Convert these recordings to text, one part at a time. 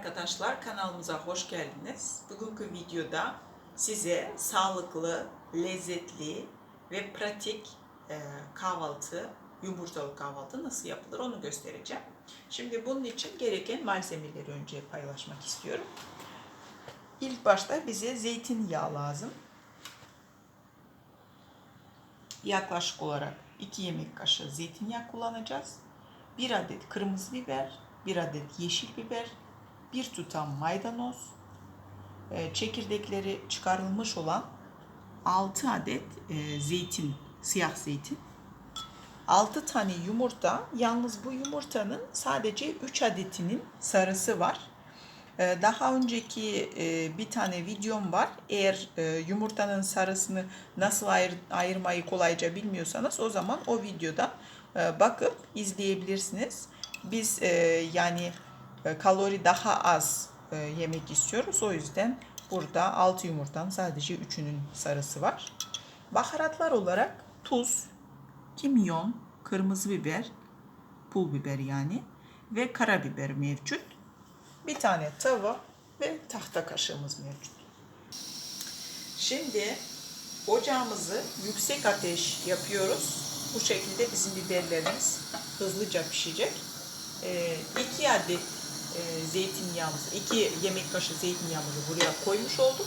arkadaşlar kanalımıza hoş geldiniz. Bugünkü videoda size sağlıklı, lezzetli ve pratik e, kahvaltı, yumurtalı kahvaltı nasıl yapılır onu göstereceğim. Şimdi bunun için gereken malzemeleri önce paylaşmak istiyorum. İlk başta bize zeytinyağı lazım. Yaklaşık olarak 2 yemek kaşığı zeytinyağı kullanacağız. 1 adet kırmızı biber, 1 adet yeşil biber, bir tutam maydanoz, e, çekirdekleri çıkarılmış olan 6 adet e, zeytin, siyah zeytin. 6 tane yumurta. Yalnız bu yumurtanın sadece 3 adetinin sarısı var. E, Daha önceki bir tane videom var. Eğer yumurtanın sarısını nasıl ayır, ayırmayı kolayca bilmiyorsanız o zaman o videoda bakıp izleyebilirsiniz. Biz yani kalori daha az e, yemek istiyoruz. O yüzden burada 6 yumurtanın sadece 3'ünün sarısı var. Baharatlar olarak tuz, kimyon, kırmızı biber, pul biber yani ve karabiber mevcut. Bir tane tava ve tahta kaşığımız mevcut. Şimdi ocağımızı yüksek ateş yapıyoruz. Bu şekilde bizim biberlerimiz hızlıca pişecek. 2 adet e, zeytinyağımızı, 2 yemek kaşığı zeytinyağımızı buraya koymuş oldum.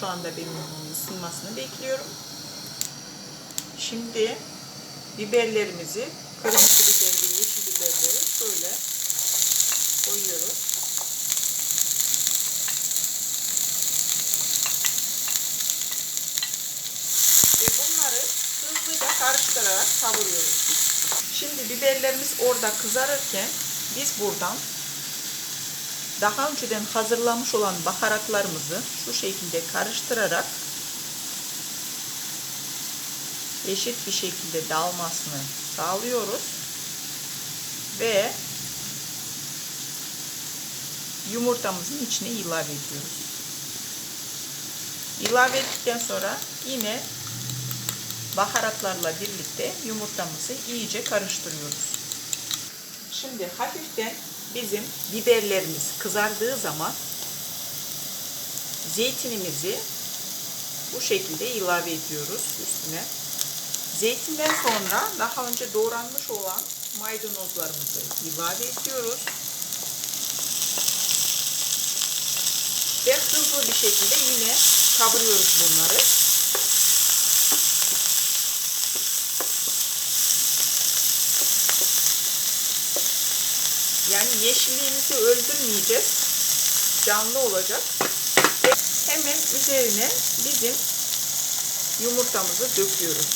Şu anda benim ısınmasını bekliyorum. Şimdi biberlerimizi, kırmızı biberi ve yeşil biberleri şöyle koyuyoruz. Ve bunları hızlıca karıştırarak kavuruyoruz. Şimdi biberlerimiz orada kızarırken biz buradan daha önceden hazırlamış olan baharatlarımızı şu şekilde karıştırarak eşit bir şekilde dağılmasını sağlıyoruz. Ve yumurtamızın içine ilave ediyoruz. İlave ettikten sonra yine baharatlarla birlikte yumurtamızı iyice karıştırıyoruz. Şimdi hafiften bizim biberlerimiz kızardığı zaman zeytinimizi bu şekilde ilave ediyoruz üstüne. Zeytinden sonra daha önce doğranmış olan maydanozlarımızı ilave ediyoruz. Ve hızlı bir şekilde yine kavuruyoruz bunları. Yani yeşilliğimizi öldürmeyeceğiz. Canlı olacak. Hemen üzerine bizim yumurtamızı döküyoruz.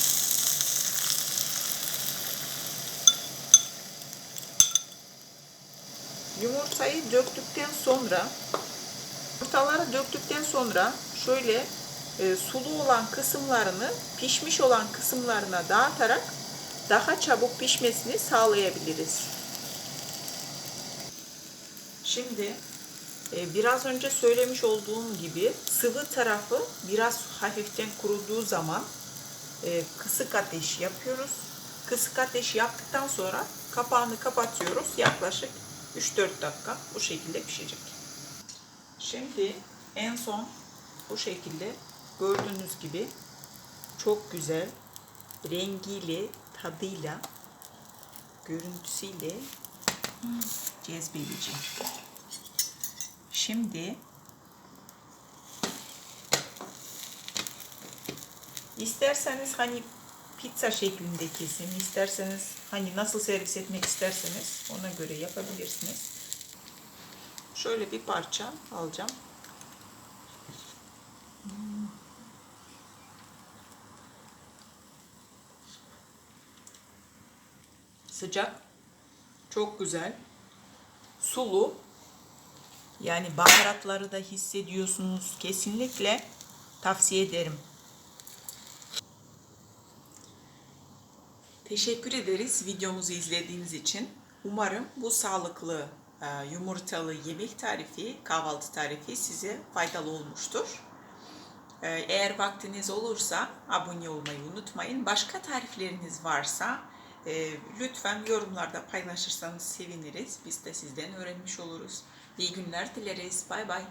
Yumurtayı döktükten sonra yumurtaları döktükten sonra şöyle e, sulu olan kısımlarını pişmiş olan kısımlarına dağıtarak daha çabuk pişmesini sağlayabiliriz. Şimdi e, biraz önce söylemiş olduğum gibi sıvı tarafı biraz hafiften kuruduğu zaman e, kısık ateş yapıyoruz. Kısık ateş yaptıktan sonra kapağını kapatıyoruz. Yaklaşık 3-4 dakika bu şekilde pişecek. Şimdi en son bu şekilde gördüğünüz gibi çok güzel rengiyle, tadıyla, görüntüsüyle cezbedici. Şimdi isterseniz hani pizza şeklinde kesin, isterseniz hani nasıl servis etmek isterseniz ona göre yapabilirsiniz. Şöyle bir parça alacağım. Sıcak, çok güzel, sulu. Yani baharatları da hissediyorsunuz. Kesinlikle tavsiye ederim. Teşekkür ederiz videomuzu izlediğiniz için. Umarım bu sağlıklı e, yumurtalı yemek tarifi, kahvaltı tarifi size faydalı olmuştur. E, Eğer vaktiniz olursa abone olmayı unutmayın. Başka tarifleriniz varsa e, lütfen yorumlarda paylaşırsanız seviniriz. Biz de sizden öğrenmiş oluruz. İyi günler dileriz. Bay bay.